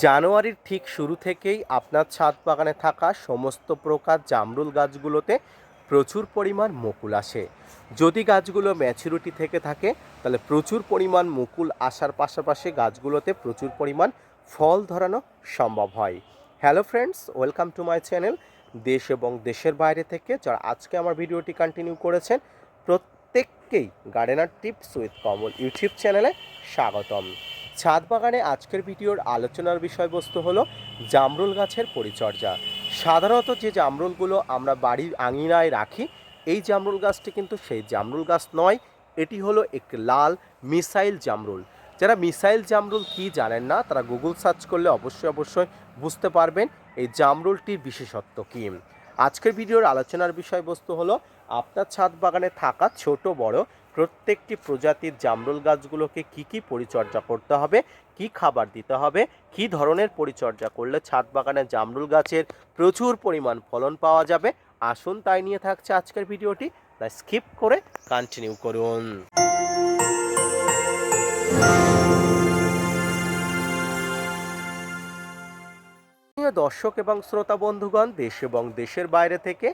জানুয়ারির ঠিক শুরু থেকেই আপনার ছাদ বাগানে থাকা সমস্ত প্রকার জামরুল গাছগুলোতে প্রচুর পরিমাণ মুকুল আসে। যদি গাছগুলো ম্যাচুরিটি থেকে থাকে, তাহলে প্রচুর পরিমাণ মুকুল আসার পাশাপাশি গাছগুলোতে প্রচুর পরিমাণ ফল ধরানো সম্ভব হয়। Hello friends welcome to my channel দেশ এবং দেশের বাইরে থেকে যারা আজকে আমার ভিডিওটি কন্টিনিউ করেছেন, প্রত্যেককেই gardener tips with Kamal YouTube চ্যানেলে স্বাগতম। ছাদ বাগানে আজকের ভিডিওর আলোচনার বিষয়বস্তু হলো জামরুল গাছের পরিচর্যা। সাধারণত যে জামরুলগুলো আমরা বাড়ির আঙিনায় রাখি, এই জামরুল গাছটি কিন্তু সেই জামরুল গাছ নয়, এটি হলো একটি লাল মিসাইল জামরুল। যারা মিসাইল জামরুল কি জানেন না, তারা গুগল সার্চ করলে অবশ্যই অবশ্যই বুঝতে পারবেন এই জামরুলটির বিশেষত্ব কী। আজকের ভিডিওর আলোচনার বিষয়বস্তু হলো, আপনার ছাদ বাগানে থাকা ছোট বড় প্রত্যেকটি প্রজাতির জামরুল গাছগুলোকে কি কি পরিচর্যা করতে হবে, কি খাবার দিতে হবে, কি ধরনের পরিচর্যা করলে ছাদ বাগানে জামরুল গাছের প্রচুর পরিমাণ ফলন পাওয়া যাবে? আসুন তাই নিয়ে থাকছে আজকের ভিডিওটি। তাই স্কিপ করে কন্টিনিউ করুন। প্রিয় দর্শক এবং শ্রোতা বন্ধুগণ, দেশ এবং দেশের বাইরে থেকে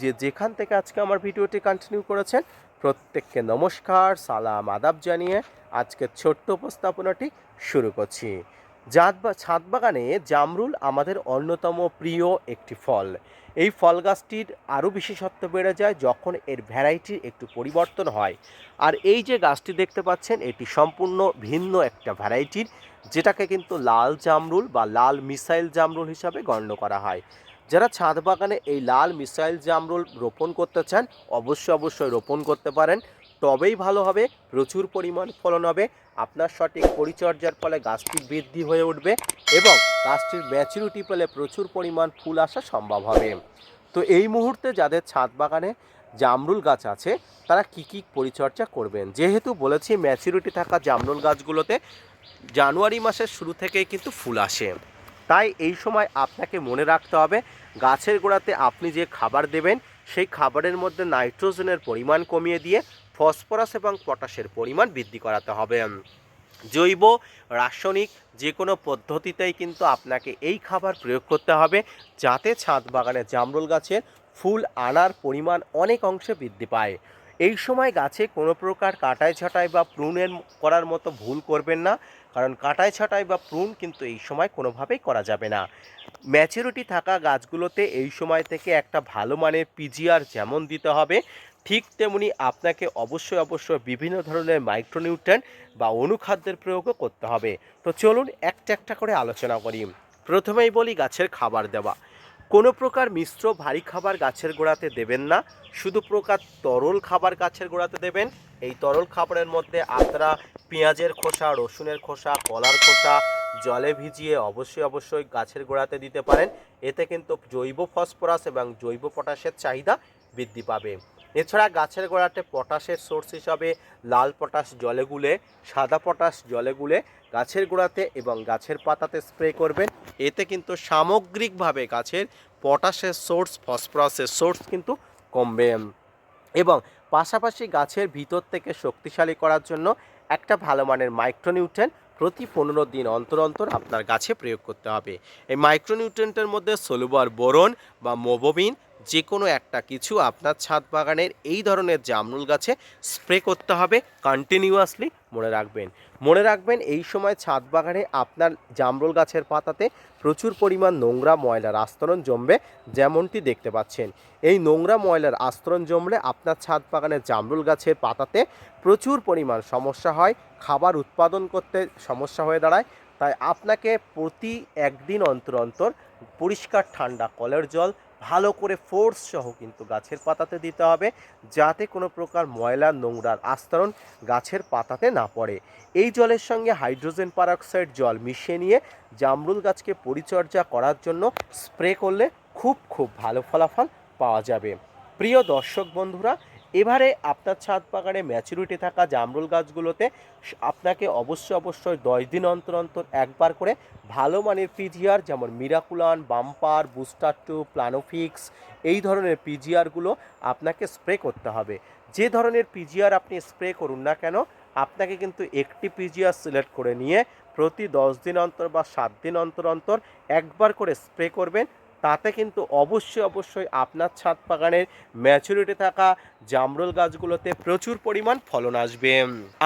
যে যেখান থেকে আজকে আমার ভিডিওটি কন্টিনিউ করেছেন, প্রত্যেককে নমস্কার, সালাম, আদাব জানিয়ে আজকের ছোট্ট উপস্থাপনাটি শুরু করছি। জাত বা ছাদ বাগানে জামরুল আমাদের অন্যতম প্রিয় একটি ফল। এই ফল গাছটির আরও বিশেষত্ব বেড়ে যায় যখন এর ভ্যারাইটির একটু পরিবর্তন হয়। আর এই যে গাছটি দেখতে পাচ্ছেন, এটি সম্পূর্ণ ভিন্ন একটা ভ্যারাইটির, যেটাকে কিন্তু লাল জামরুল বা লাল মিসাইল জামরুল হিসাবে গণ্য করা হয়। যারা ছাদ বাগানে এই লাল মিসাইল জামরুল রোপণ করতে চান, অবশ্যই অবশ্যই রোপণ করতে পারেন। তবেই ভালো হবে, প্রচুর পরিমাণ ফলন হবে, আপনার সঠিক পরিচর্যার ফলে গাছটি বৃদ্ধি হয়ে উঠবে এবং গাছটির ম্যাচুরিটি পেলে প্রচুর পরিমাণ ফুল আসা সম্ভব হবে। তো এই মুহূর্তে যাদের ছাদ বাগানে জামরুল গাছ আছে, তারা কি কি পরিচর্যা করবেন? যেহেতু বলেছি ম্যাচুরিটি থাকা জামরুল গাছগুলোতে জানুয়ারি মাসের শুরু থেকেই কিন্তু ফুল আসে। তাই এই সময় আপনাকে মনে রাখতে হবে, গাছের গোড়াতে আপনি যে খাবার দেবেন সেই খাবারের মধ্যে নাইট্রোজেনের পরিমাণ কমিয়ে দিয়ে ফসফরাস এবং পটাশের পরিমাণ বৃদ্ধি করাতে হবে। জৈব, রাসায়নিক যে কোনো পদ্ধতিতেই কিন্তু আপনাকে এই খাবার প্রয়োগ করতে হবে যাতে ছাদ বাগানে জামরুল গাছের ফুল আনার পরিমাণ অনেক অংশে বৃদ্ধি পায়। এই সময় গাছে কোনো প্রকার কাটাই ছাটাই বা প্রুনের করার মতো ভুল করবেন না। কারণ কাটাই ছাটাই বা প্রুন কিন্তু এই সময় কোনোভাবেই করা যাবে না। ম্যাচুরিটি থাকা গাছগুলোতে এই সময় থেকে একটা ভালো মানের পিজিআর যেমন দিতে হবে, ঠিক তেমনি আপনাকে অবশ্যই অবশ্যই বিভিন্ন ধরনের মাইক্রোনিউট্রেন বা অনুখাদ্যের প্রয়োগও করতে হবে। তো চলুন একটা একটা করে আলোচনা করি। প্রথমেই বলি গাছের খাবার দেওয়া। কোনো প্রকার মিশ্র ভারী খাবার গাছের গোড়াতে দেবেন না, শুধু প্রকার তরল খাবার গাছের গোড়াতে দেবেন। এই তরল খাবারের মধ্যে আদ্রা পেঁয়াজের খোসা, রসুনের খোসা, কলার খোসা, জলে ভিজিয়ে অবশ্যই অবশ্যই গাছের গোড়াতে দিতে পারেন। এতে কিন্তু জৈব ফসফরাস এবং জৈব পটাশের চাহিদা বৃদ্ধি পাবে। এছাড়া গাছের গোড়াতে পটাশের সোর্স হিসাবে লাল পটাশ জলে গুলে, সাদা পটাশ জলে গুলে গাছের গোড়াতে এবং গাছের পাতাতে স্প্রে করবেন। এতে কিন্তু সামগ্রিকভাবে গাছের পটাশের সোর্স, ফসফরাসের সোর্স কিন্তু কমবে। এবং পাশাপাশি গাছের ভিতর থেকে শক্তিশালী করার জন্য একটা ভালো মানের মাইক্রোনিউট্রেন প্রতি পনেরো দিন অন্তর অন্তর আপনার গাছে প্রয়োগ করতে হবে। এই মাইক্রোনিউট্রেন্টের মধ্যে সলুবার বোরন বা মোবোবিন যে কোনো একটা কিছু আপনার ছাদ বাগানের এই ধরনের জামরুল গাছে স্প্রে করতে হবে কন্টিনিউয়াসলি মনে রাখবেন। মনে রাখবেন এই সময় ছাদ বাগানে আপনার জামরুল গাছের পাতাতে প্রচুর পরিমাণ নোংরা ময়লার আস্তরণ জমবে, যেমনটি দেখতে পাচ্ছেন। এই নোংরা ময়লার আস্তরণ জমলে আপনার ছাদ বাগানের জামরুল গাছের পাতাতে প্রচুর পরিমাণ সমস্যা হয়, খাবার উৎপাদন করতে সমস্যা হয়ে দাঁড়ায়। তাই আপনাকে প্রতি একদিন অন্তর অন্তর পরিষ্কার ঠান্ডা কলের জল ভালো করে ফোর্স সহ কিন্তু গাছের পাতাতে দিতে হবে যাতে কোনো প্রকার ময়লা, নোংরার আস্তরণ গাছের পাতাতে না পড়ে। এই জলের সঙ্গে হাইড্রোজেন পারঅক্সাইড জল মিশিয়ে নিয়ে জামরুল গাছকে পরিচর্যা করার জন্য স্প্রে করলে খুব খুব ভালো ফলাফল পাওয়া যাবে। প্রিয় দর্শক বন্ধুরা এবারে আপনার ছাদ বাগানে ম্যাচুরিটি থাকা জামরুল গাছগুলোতে আপনাকে অবশ্যই অবশ্যই দশ দিন অন্তর অন্তর একবার করে ভালো মানের পিজিআর যেমন Miraculan bumper booster two Planofix এই ধরনের পিজিআরগুলো আপনাকে স্প্রে করতে হবে। যে ধরনের পিজিআর আপনি স্প্রে করুন না কেন, আপনাকে কিন্তু একটি পিজিআর সিলেক্ট করে নিয়ে প্রতি দশ দিন অন্তর বা সাত দিন অন্তর অন্তর একবার করে স্প্রে করবেন। তাতে কিন্তু অবশ্যই অবশ্যই আপনার ছাদ বাগানের ম্যাচুরিটি থাকা জামরুল গাছগুলোতে প্রচুর পরিমাণ ফলন আসবে।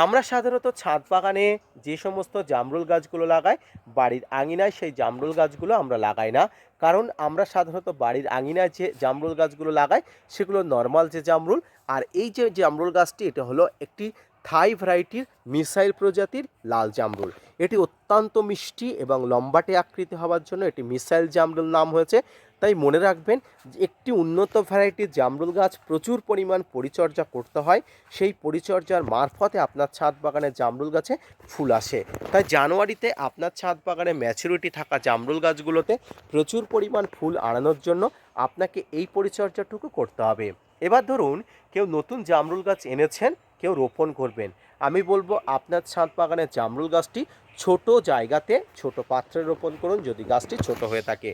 আমরা সাধারণত ছাদ বাগানে যে সমস্ত জামরুল গাছগুলো লাগাই, বাড়ির আঙিনায় সেই জামরুল গাছগুলো আমরা লাগাই না। কারণ আমরা সাধারণত বাড়ির আঙিনায় যে জামরুল গাছগুলো লাগাই, সেগুলো নর্মাল যে জামরুল, আর এই যে জামরুল গাছটি, এটা হলো একটি থাই ভ্যারাইটির মিসাইল প্রজাতির লাল জামরুল। এটি অত্যন্ত মিষ্টি এবং লম্বাটে আকৃতি হওয়ার জন্য এটি মিসাইল জামরুল নাম হয়েছে। তাই মনে রাখবেন একটি উন্নত ভ্যারাইটির জামরুল গাছ প্রচুর পরিমাণ পরিচর্যা করতে হয়। সেই পরিচর্যার মারফতে আপনার ছাদ বাগানে জামরুল গাছে ফুল আসে। তাই জানুয়ারিতে আপনার ছাদ বাগানে ম্যাচুরিটি থাকা জামরুল গাছগুলোতে প্রচুর পরিমাণ ফুল আনানোর জন্য আপনাকে এই পরিচর্যাটুকু করতে হবে। এবার ধরুন, কেউ নতুন জামরুল গাছ এনেছেন কেউ রোপণ করবেন। আমি বলব আপনার ছাদ বাগানের জামরুল গাছটি ছোট জায়গাতে ছোট পাত্রে রোপণ করুন যদি গাছটি ছোট হয়ে থাকে।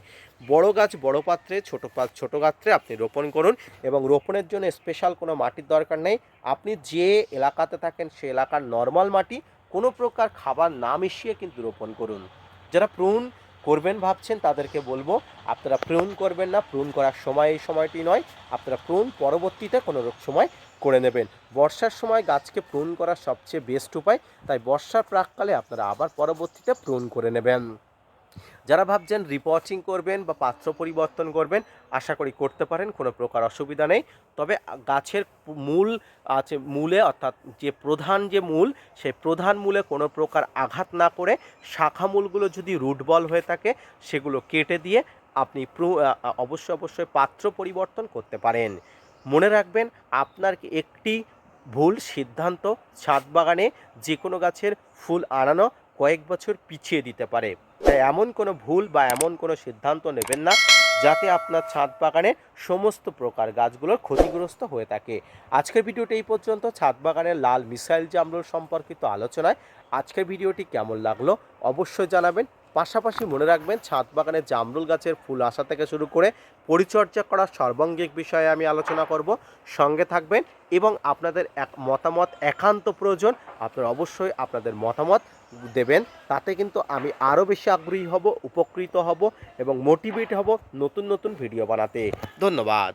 বড় গাছ বড় পাত্রে, ছোট ছোট গাত্রে আপনি রোপণ করুন এবং রোপণের জন্য স্পেশাল কোনো মাটির দরকার নেই। আপনি যে এলাকাতে থাকেন সে এলাকার নর্মাল মাটি, কোনো প্রকার খাবার না মিশিয়ে কিন্তু রোপণ করুন। যারা প্রুন করবেন ভাবছেন তাদেরকে বলব, আপনারা প্রুন করবেন না। প্রুন করার সময় এই সময়টি নয়। আপনারা প্রুন পরবর্তীতে কোনো সময় করে নেবেন। বর্ষার সময় গাছকে প্রুন করার সবচেয়ে বেস্ট উপায়, তাই বর্ষার প্রাককালে আপনারা আবার পরবর্তীতে প্রুন করে নেবেন। যারা ভাবছেন রিপোর্টিং করবেন বা পাত্র পরিবর্তন করবেন, আশা করি করতে পারেন, কোনো প্রকার অসুবিধা নেই। তবে গাছের মূল আছে, মূলে অর্থাৎ যে প্রধান যে মূল, সেই প্রধান মূলে কোনো প্রকার আঘাত না করে শাখা মূলগুলো যদি রুট বল হয়ে থাকে, সেগুলো কেটে দিয়ে আপনি অবশ্যই অবশ্যই পাত্র পরিবর্তন করতে পারেন। মনে রাখবেন, আপনার একটি ভুল সিদ্ধান্ত ছাদ বাগানে যে কোনো গাছের ফুল আনানো কয়েক বছর পিছিয়ে দিতে পারে। তাই এমন কোনো ভুল বা এমন কোনো সিদ্ধান্ত নেবেন না, যাতে আপনার ছাদ বাগানে সমস্ত প্রকার গাছগুলোর ক্ষতিগ্রস্ত হয়ে থাকে। আজকের ভিডিওটি এই পর্যন্ত। ছাদ বাগানের লাল মিসাইল জামরুল সম্পর্কিত আলোচনায় আজকের ভিডিওটি কেমন লাগল অবশ্যই জানাবেন। পাশাপাশি মনে রাখবেন ছাদ বাগানে জামরুল গাছের ফুল আসা থেকে শুরু করে পরিচর্যা করার সর্বাঙ্গিক বিষয়ে আমি আলোচনা করব। সঙ্গে থাকবেন এবং আপনাদের এক মতামত, একান্ত প্রয়োজন, আপনারা অবশ্যই আপনাদের মতামত দেবেন। তাতে কিন্তু আমি আরও বেশি আগ্রহী হব, উপকৃত হব এবং মোটিভেট হব নতুন নতুন ভিডিও বানাতে। ধন্যবাদ।